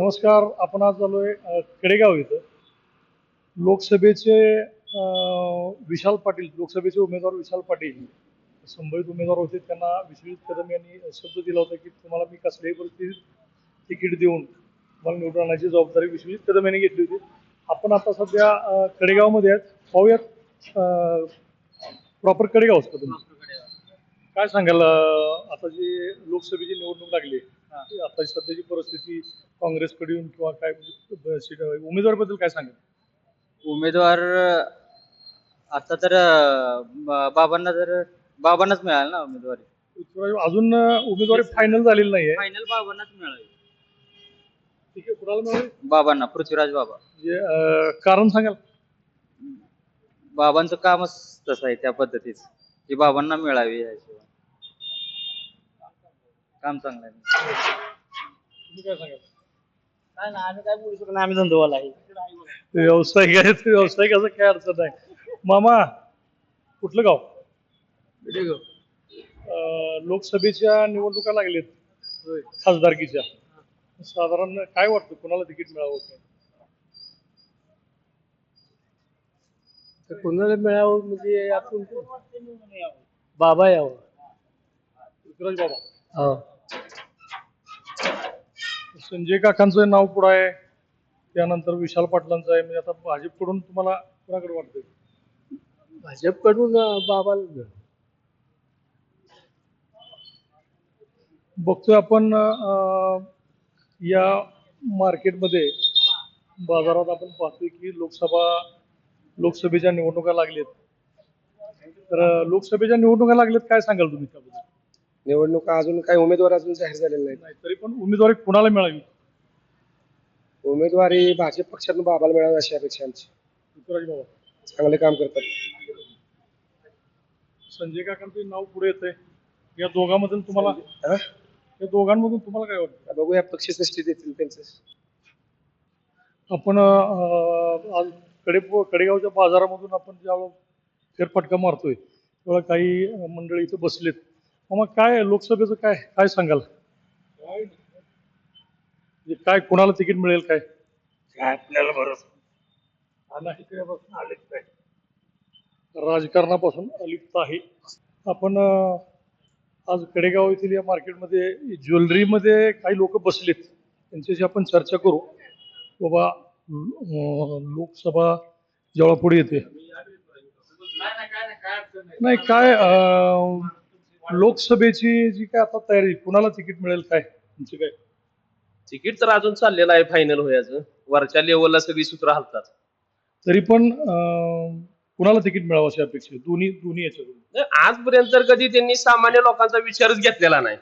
नमस्कार आपण आज आलोय अ, कडेगाव इथं. लोकसभेचे विशाल पाटील लोकसभेचे उमेदवार विशाल पाटील संभवित उमेदवार होते त्यांना विश्वजित कदम यांनी शब्द दिला होता की तुम्हाला मी कसल्याही परिस्थितीत तिकीट देऊन मला निवडून आणण्याची जबाबदारी विश्वजित कदम यांनी घेतली होती. आपण आता सध्या कडेगावमध्ये आहेत. पाहूयात प्रॉपर कडेगावच का तुम्ही काय सांगाल आता जी लोकसभेची निवडणूक लागली आता सध्याची परिस्थिती काँग्रेसकडे येऊन किंवा काय म्हणजे सीट उमेदवारबद्दल काय सांगाल? उमेदवार आता तर बाबांना तर बाबांनाच मिळाल ना उमेदवारी. अजून उमेदवारी फायनल झालेली नाहीये. फायनल बाबांनाच मिळाली. ठीक आहे कुणाला बाबांना पृथ्वीराज बाबा. म्हणजे कारण सांगाल? बाबांचं कामच तसं आहे त्या पद्धतीच की बाबांना मिळावी या हिशोबाने. काम चांगलं आहे. तुम्ही काय सांगाल काय ना आम्ही काय बोलू शकतो आम्ही धंदोवाला आहे. व्यावसायिक आहे ते व्यावसायिकाचं काय अडचण आहे मामा कुठलं गाव? अं, लोकसभेच्या निवडणुका लागलेत. खासदारकीच्या. साधारण काय वाटतं कुणाला तिकीट मिळावं काय तर कोणाला मिळावं म्हणजे आपण बाबा यावं. पृथ्वीराज बाबा हो संजय काकांचं नाव पुढं आहे. त्यानंतर विशाल पाटलांचं आहे. म्हणजे आता भाजपकडून तुम्हाला कोणाकडे वाटतंय? भाजपकडून बाबाला मिळावं. बघतोय आपण अं, या मार्केटमध्ये बाजारात आपण पाहतोय की लोकसभा लोकसभेच्या निवडणुका लागलेत. तर अं, लोकसभेच्या निवडणुका लागलेत काय सांगाल तुम्ही त्याबद्दल? निवडणुका अजून काही उमेदवार अजून जाहीर झालेले नाहीत. नाही तरी पण उमेदवारी कुणाला मिळावी? उमेदवारी भाजप पक्षातून बाबाला मिळावी अशी अपेक्षा आमची. बाबा. चांगले काम करतात. संजय काकांचं नाव पुढे येतंय. या दोघांमधून तुम्हाला हा? या दोघांमधून तुम्हाला काय वाटतं? बघूया पक्ष सृष्टी देतील त्यांचं. आपण अं, आज कडे कडेगावच्या बाजारामधून आपण ज्यावेळेला फेरफटका मारतोय तेव्हा काही अं, मंडळी इथं बसलेत. मग काय लोकसभेचं काय? काय सांगाल? म्हणजे काय कोणाला तिकीट मिळेल काय? काय आपल्याला बरं राजकारणापासून अलिप्त आहे. आपण अं, आज कडेगाव येथील या मार्केटमध्ये ज्वेलरीमध्ये काही लोक बसलेत. त्यांच्याशी आपण चर्चा करू. बाबा अं, लोकसभा जेव्हा पुढे येते. नाही काय अं, लोकसभेची जी काय आता तयारी कुणाला तिकीट मिळेल काय? तुमचं काय? तिकीट तर अजून चाललेलं आहे फायनल व्हायचं वरच्या लेवलला सगळी सूत्र हलतात. तरी पण अं, कुणाला तिकीट मिळावं अशी अपेक्षा आहे? दोन्ही दोन्ही याच्याकडून नाही, आजपर्यंत तर कधी त्यांनी सामान्य लोकांचा विचारच घेतलेला नाही.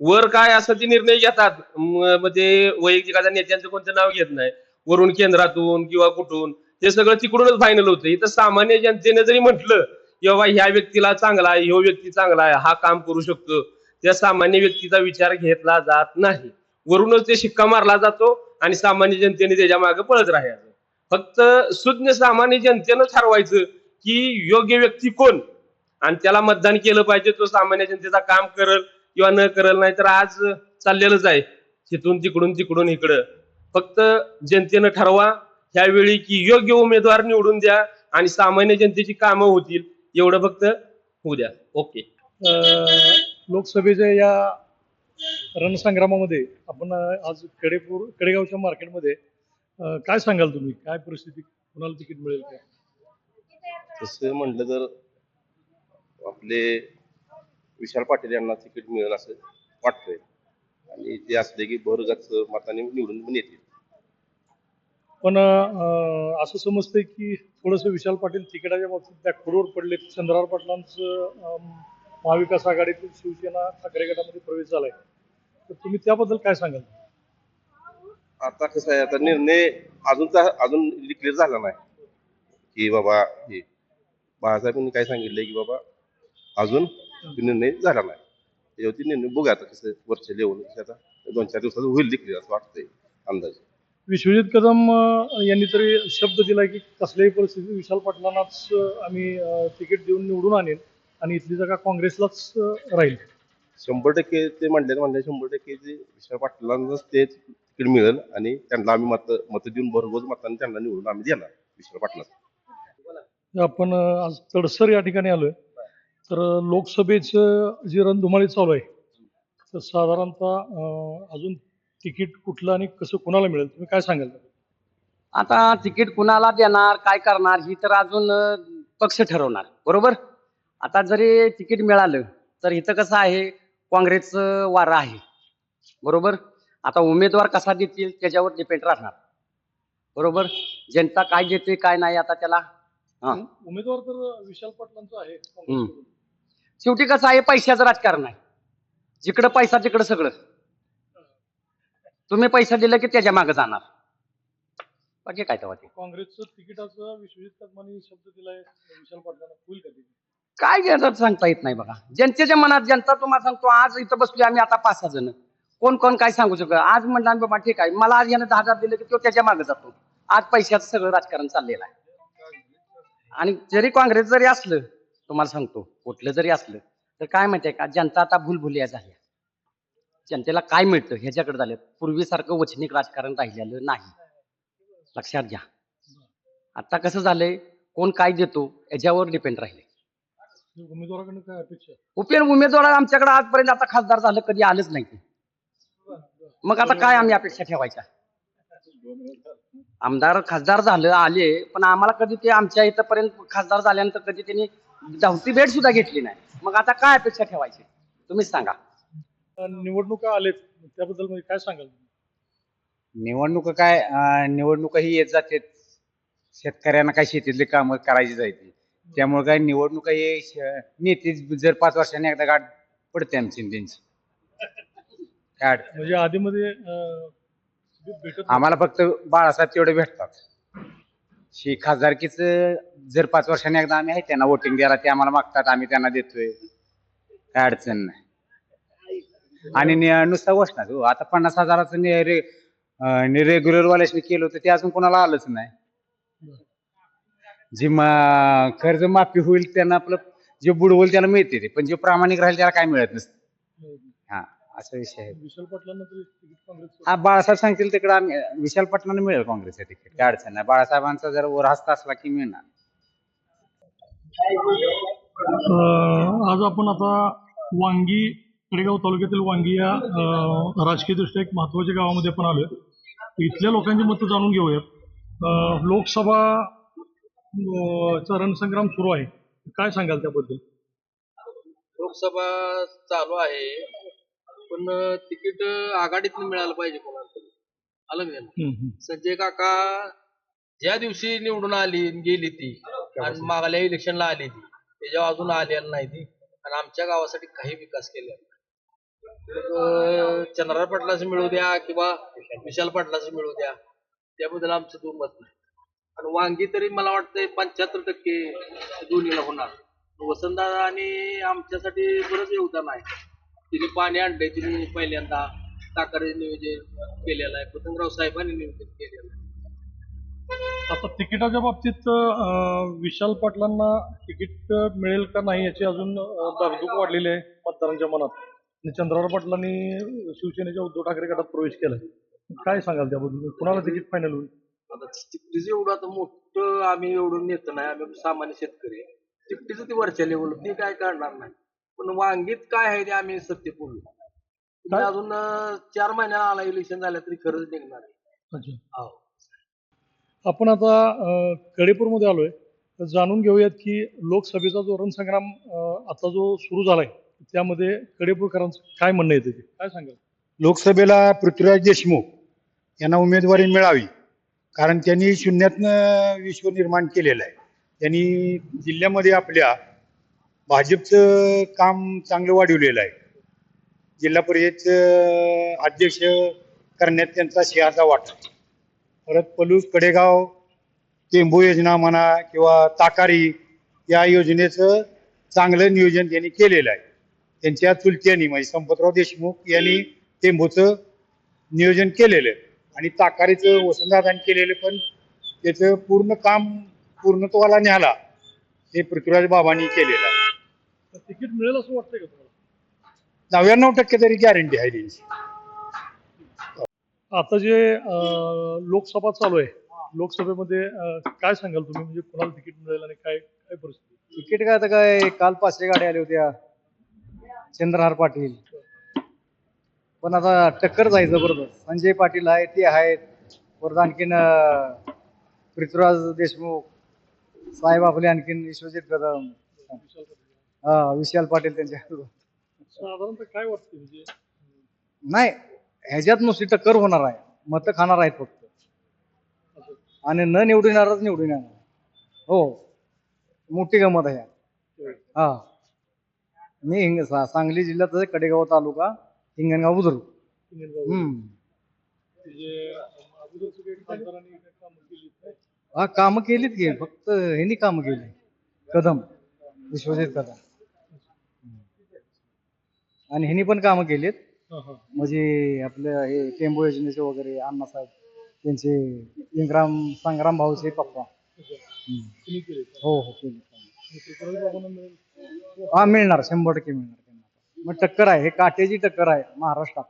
वर काय असं ते निर्णय घेतात. म- म्हणजे वैयक्तिक नेत्यांचं कोणतं नाव घेत नाही. वरून केंद्रातून किंवा कुठून. हे सगळं तिकडूनच फायनल होतं. इथं सामान्य जनतेने जरी म्हटलं की बाबा ह्या व्यक्तीला चांगला आहे ह्यो व्यक्ती चांगला आहे हा काम करू शकतो. त्या सामान्य व्यक्तीचा विचार घेतला जात नाही. वरूनच ते शिक्का मारला जातो आणि सामान्य जनतेने त्याच्यामागे पळत राहायचं. फक्त सुज्ञ सामान्य जनतेनं ठरवायचं की योग्य व्यक्ती कोण? आणि त्याला मतदान केलं पाहिजे तो सामान्य जनतेचा काम करल किंवा न करल नाही तर आज चाललेलंच आहे तिथून तिकडून तिकडून इकडं. फक्त जनतेनं ठरवा ह्यावेळी की योग्य उमेदवार निवडून द्या आणि सामान्य जनतेची कामं होतील. एवढं फक्त होऊ द्या. ओके. अं, लोकसभेच्या या रणसंग्रामामध्ये आपण आज कडेपूर कडेगावच्या मार्केटमध्ये काय सांगाल तुम्ही? काय परिस्थिती? कुणाला तिकीट मिळेल काय? तसं म्हटलं तर आपले विशाल पाटील यांना तिकीट मिळेल असं वाटतंय. आणि ते असले की भरगच मताने निवडून पण येतील. पण असं समजतंय की थोडंसं विशाल पाटील तिकिटाच्या बाबतीत त्या खोडवर पडले चंद्रार पाटलांचं महाविकास आघाडीतील शिवसेना ठाकरे गटामध्ये प्रवेश झालाय. तर तुम्ही त्याबद्दल काय सांगाल? आता कसं आहे आता निर्णय अजून तर अजून डिक्लेअर झाला नाही. की बाबा हे बाळासाहेबांनी काय सांगितलंय की बाबा अजून निर्णय झाला नाही. त्याच्यावरती निर्णय बघा आता कसं वरच्या लेवल आता दोन चार दिवसात होईल डिक्लेअर असं वाटतंय अंदाजे. विश्वजित कदम यांनी तरी शब्द दिला की कसल्याही परिस्थितीत विशाल पाटलांनाच आम्ही तिकीट देऊन निवडून आणेन आणि इथली जागा काँग्रेसलाच राहील. शंभर टक्के ते म्हणले म्हणले शंभर टक्के ते विशाल पाटलांनाच ते तिकीट मिळेल आणि त्यांना आम्ही मत मत देऊन भरघोस मतांनी त्यांना निवडून आम्ही देणार विशाल पाटला आपण आज तडसर या ठिकाणी आलोय. तर लोकसभेचं जी रणधुमाळी चालू आहे तर साधारणतः अजून तिकीट कुठलं आणि कसं कोणाला मिळेल? तुम्ही काय सांगाल आता तिकीट कुणाला देणार काय करणार ही तर अजून पक्ष ठरवणार. बरोबर? आता जरी तिकीट मिळालं तर इथं कसं आहे काँग्रेसचं वारं आहे. बरोबर? आता उमेदवार कसा देतील त्याच्यावर डिपेंड राहणार. बरोबर? जनता काय देते काय नाही आता त्याला? हा. उमेदवार तर विशाल पाटलांचा आहे. शेवटी कसं आहे पैशाचं राजकारण आहे. जिकडं पैसा तिकडं सगळं. तुम्ही पैसा दिला की त्याच्यामागे जाणार. बाकी काय तेव्हा ते. काँग्रेसचं तिकिटाचा विश्वजित कदमानी शब्द दिलाय विशाल पाटलांना. होईल का काय घेतात सांगता येत नाही बघा. जनतेच्या मनात जनता तुम्हाला सांगतो आज इथं बसलोय आम्ही आता पाच सहा जण. कोण कोण काय सांगू शकतो? आज म्हणलं आम्ही बाबा ठीक आहे. मला आज यानं दहा हजार दिले की तो त्याच्यामागे जातो. आज पैशाचं सगळं राजकारण चाललेलं आहे. आणि जरी काँग्रेस जरी असलं तुम्हाला सांगतो कुठलं जरी असलं तर काय माहितीये का? जनता आता भूलभुलिया झाल्या. जनतेला काय मिळतं ह्याच्याकडे झालं. पूर्वीसारखं वचनिक राजकारण राहिलेलं नाही. लक्षात घ्या. आता कसं झालंय? कोण काय देतो याच्यावर डिपेंड राहिले. उमेदवाराकडनं काय अपेक्षा उमेदवार आमच्याकडे आजपर्यंत आता खासदार झालं कधी आलंच नाही. मग आता काय आम्ही अपेक्षा ठेवायच्या? आमदार खासदार झालं आले पण आम्हाला कधी ते आमच्या इथंपर्यंत खासदार झाल्यानंतर कधी त्यांनी धावती भेट सुद्धा घेतली नाही. मग आता काय अपेक्षा ठेवायची? तुम्हीच सांगा. निवडणुका आलेत. त्याबद्दल म्हणजे काय सांगाल निवडणूक काय निवडणुका ही येत जाते शेतकऱ्यांना काय शेतीतली कामं करायची जायची. त्यामुळे काय निवडणुका हे नेते जर पाच वर्षांनी एकदा गाठ पडते आमची त्यांची. म्हणजे भेटत नाही. आम्हाला फक्त बाळासाहेब तेवढे भेटतात. ही खासदारकीच जर पाच वर्षांनी एकदा आम्ही आहे त्यांना वोटिंग द्यायला ते आम्हाला मागतात आम्ही त्यांना देतोय. काय अडचण नाही. आणि नि- नुसता घोषणा हो आता पन्नास हजाराचं रेग्युलर वाल्याशी केलं होतं ते अजून कोणाला आलंच नाही. जी मा- कर्ज माफी होईल त्यांना आपलं जे बुडवल त्याला मिळते ते. पण जे प्रामाणिक राहील त्याला काय मिळत नसतं. हा असा विषय आहे. विशाल पाटलांना तरी तिकीट काँग्रेस हा बाळासाहेब सांगतील तिकडे आम्ही विशाल पटणाने मिळेल काँग्रेसचं तिकीट. काय अडचण नाही. बाळासाहेबांचा जर वर हस्ता असला की मिळणार. आज आपण आता वांगी कडेगाव तालुक्यातील वांगी या अं, राजकीय दृष्ट्या एक महत्त्वाच्या गावामध्ये पण आलोय. इथल्या लोकांची मतं जाणून घेऊयात. लोकसभा चा रणसंग्राम सुरू आहे. काय सांगाल त्याबद्दल? लोकसभा चालू आहे. पण तिकीट आघाडीतनं मिळालं पाहिजे कोणाला तरी. आलं? संजय काका ज्या दिवशी निवडून आली गेली ती आणि मागल्या इलेक्शनला आली ती त्याच्यावर अजून आलेलं नाही ती आणि आमच्या गावासाठी काही विकास अं, चंद्रराव पाटलाचं मिळू द्या किंवा विशाल पाटलाचं मिळू द्या. त्याबद्दल आमचं दुमत नाही. आणि वांगी तरी मला वाटतंय पंच्याहत्तर टक्के दोन्हीला होणार. वसंतदादा आणि आमच्यासाठी बरंच योगदान आहे. तिने पाणी आणलंय तिने पहिल्यांदा टाकारे नियोजन केलेलं आहे. पतंगराव साहेबांनी नियोजन केलेलं आहे. आता तिकिटाच्या बाबतीत विशाल पाटलांना तिकीट मिळेल का नाही याची अजून अं, वाढलेली आहे मतदारांच्या मनात. आणि चंद्रराव पाटलांनी शिवसेनेच्या उद्धव ठाकरे गटात प्रवेश केलाय काय सांगाल त्याबद्दल? कुणाला तिकीट फायनल होईल? आता तिकटीचं एवढं आता मोठं आम्ही एवढं नेत नाही. आम्ही सामान्य शेतकरी. तिकटीचं ते वरच्या लेवल ते काय करणार नाही. पण वांगीत काय आहे ते आम्ही सत्य बोलू. तुम्ही काय? अजून चार महिन्याला आला इलेक्शन झालं तरी खरंच निघणार आहे. हो. आपण आता कडेपूरमध्ये आलोय. जाणून घेऊयात की लोकसभेचा जो रणसंग्राम आता जो सुरू झालाय त्यामध्ये कडेपूरकरांचं काय म्हणणं येतं ते? काय सांगाल? लोकसभेला पृथ्वीराज देशमुख यांना उमेदवारी मिळावी कारण त्यांनी शून्यातनं विश्व निर्माण केलेलं आहे. त्यांनी जिल्ह्यामध्ये आपल्या भाजपचं काम चांगलं वाढवलेलं आहे. जिल्हा परिषदचं अध्यक्ष करण्यात त्यांचा सिंहाचा वाटा. परत पलूस कडेगाव टेंबू योजना म्हणा किंवा ताकारी या योजनेचं चांगलं नियोजन त्यांनी केलेलं आहे. त्यांच्या चुलत्यांनी म्हणजे संपतराव देशमुख यांनी टेंबूचं नियोजन केलेलं. आणि ताकारीचं वसंतदादांनी केलेलं पण त्याचं पूर्ण काम पूर्णत्वाला न्याला हे पृथ्वीराज बाबांनी केलेलं आहे. तर तिकीट मिळेल असं वाटतंय का तुम्हाला? नव्याण्णव टक्के तरी गॅरंटी आहे त्यांची. आता जे अं, लोकसभा चालू आहे लोकसभेमध्ये अं, काय सांगाल तुम्ही? म्हणजे कोणाला तिकीट मिळेल आणि काय काय परिस्थिती? तिकीट काय आता काय काल पाचशे गाड्या आल्या होत्या. चंद्रहार पाटील. पण आता टक्कर जायचं जबरदस्त संजय पाटील आहे ते आहेत. परत आणखीन पृथ्वीराज देशमुख साहेब आपले आणखीन विश्वजित कदम. हा विशाल पाटील त्यांच्या. साधारणतः काय वाटतं म्हणजे? नाही ह्याच्यात नुसती टक्कर होणार आहे. मतं खाणार आहेत फक्त. आणि न निवडणारच निवडून येणार. हो. मोठी गमत आहे. हा. मी हिंग सा- सांगली जिल्ह्यात आहे, कडेगाव तालुका हिंगणगाव बुद्रुक. हिंगणगाव हम्म. म्हणजे अगोदरचे काही खासदारांनी काही कामं केली आहेत काय? हा कामं केलीत की फक्त ह्यांनी कामं केली. कदम विश्वजित कदम. आणि ह्यांनी पण कामं केलीत. हा, हा. म्हणजे आपलं हे टेंबू योजनेचे वगैरे अण्णासाहेब त्यांचे इंग्राम संग्राम भाऊचे पप्पा. हम्म. कुणी केले हो हो केले हा मिळणार. शंभर टक्के मिळणार. त्यांना. मग टक्कर आहे. हे काटेची टक्कर आहे महाराष्ट्रात.